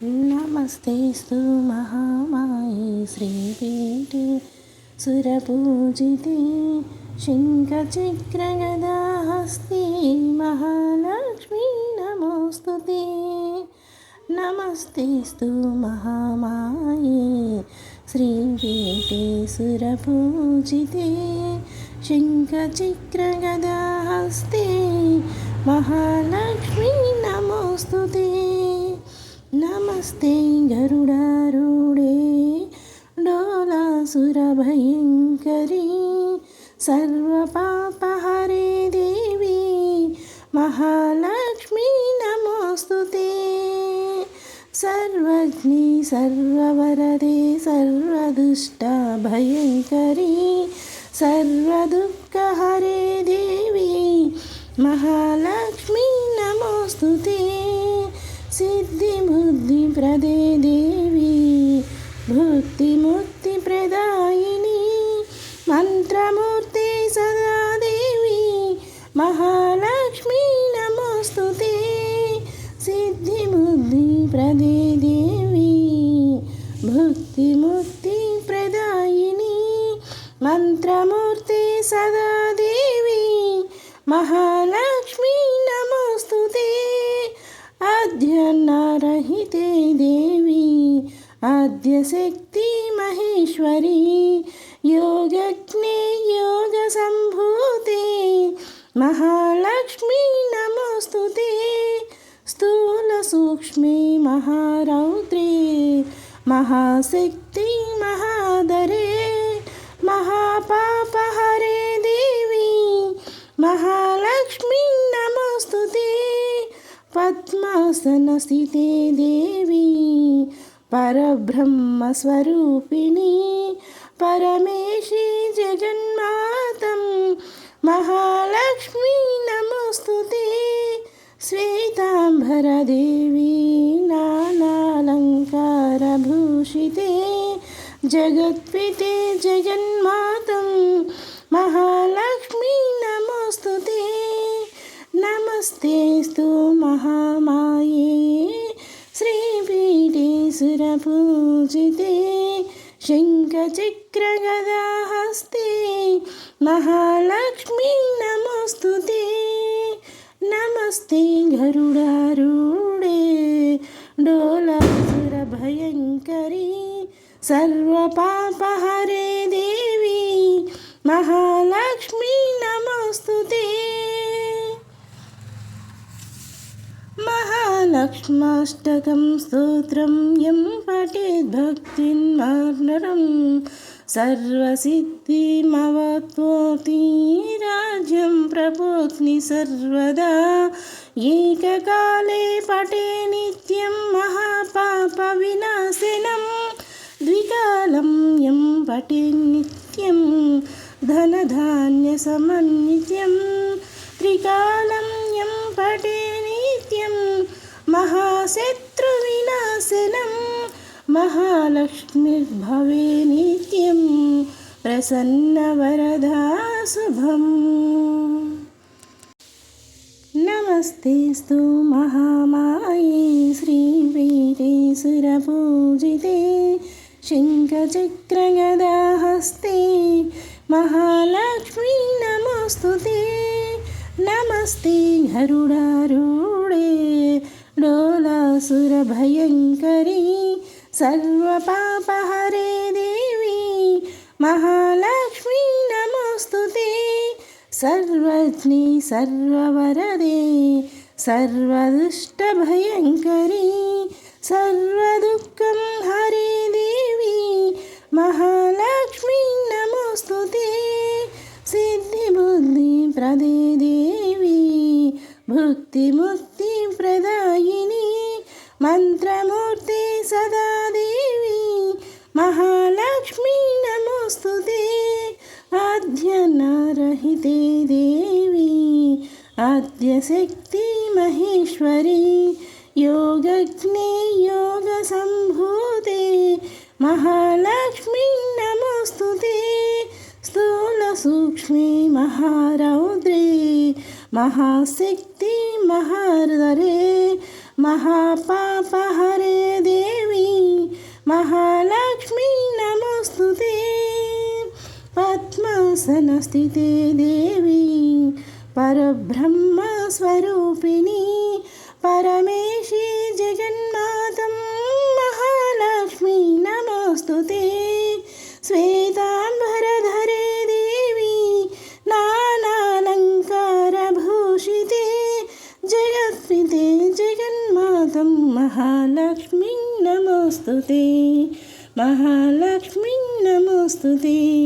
నమస్తేస్తు మహామాయే శ్రీపీఠి సురపూజితి శంఖచక్రగదాహస్తి మహాలక్ష్మీ నమోస్తు నమస్తేస్తు మహామాయే శ్రీపీఠి సురపూజితి శంఖచక్రగదాహస్తి మహాలక్ష్మీ నమోస్తు నమస్తే గరుడారుడే డోలాసురభయంకరీ సర్వపాపహరే దేవి మహాలక్ష్మి నమోస్తు సర్వజ్ఞి సర్వవరదే సర్వదుష్టభయంకరీ సర్వదుఃఖహరే దేవి మహాలక్ష్మి నమోస్తు తే సిద్ధిముద్ధి ప్రదే దేవి భక్తి ముక్తి ప్రదాయిని మంత్రమూర్తి సదాదేవి మహాలక్ష్మి నమోస్తుతే సిద్ధిముద్ధి ప్రదే దేవి భక్తి ముక్తి ప్రదాయిని మంత్రమూర్తి సదాదేవి మహా योगज्ञे योगसम्भूते महालक्ष्मी नमोऽस्तु ते स्थूलसूक्ष्मे महारौद्रे महाशक्ति महादरे महापापहरे देवी महालक्ष्मी नमोऽस्तु ते पद्मासनस्थिते देवी परब्रह्मस्वरूपिणी परमेशी जगन्मातं महालक्ष्मी नमोऽस्तु ते। श्वेताम्बरदेवी नानालङ्कारभूषिते। जगत्पिते जगन्मातं महालक्ष्मी नमोऽस्तु ते। नमस्तेस्तु महामाये। श्रीपीठे सुरपूजिते శంఖచక్రగదాహస్తే మహాలక్ష్మీ నమోస్తుతే. నమస్తే గరుడారూడే డోలాసుర భయంకరీ సర్వపాపహరే దేవి. మహా महालक्ष्माष्टकं स्तोत्रं यं पठेद्भक्तिन्मार्नरं सर्वसिद्धिमवत्वोति राज्यं प्रबोध्नि सर्वदा। एककाले पठे नित्यं महापापविनाशिनं। द्विकालं यं पठे नित्यं धनधान्यसमन्वित्यं। त्रिकालं यं पठे नित्यं महाशत्रुविनाशनं महालक्ष्मीर्भवे नित्यं प्रसन्नवरदा शुभम् नमस्तेस्तु महामाये सुरपूजिते शङ्खचक्रगदाहस्ते महालक्ष्मी नमोऽस्तु ते। नमस्ते गरुडारूढे లోలాసురభయంకరీ సర్వపాపహరే దేవి మహాలక్ష్మీ నమోస్తు సర్వజ్ఞి సర్వవరదే సర్వదుష్టభయంకరీ సర్వదుఃఖం హరే దేవి మహాలక్ష్మీ నమోస్తు సిద్ధిబుద్ధి ప్రదే మహాలక్ష్మి నమోస్తుదే ఆద్యనారహితే దేవి ఆద్యశక్తి మహేశ్వరి యోగజ్ఞే యోగ సంభూతే మహాలక్ష్మి నమోస్తుతే స్థూల సూక్ష్మి మహారౌద్రే మహాశక్తి మహారదరే మహాపాపహరే దేవి మహాలక్ష్మీ నమస్తుతే పద్మాసనస్థితే దేవి పరబ్రహ్మస్వరూపిణి పరమే నమోస్తుతే. మహాలక్ష్మి నమోస్తుతే.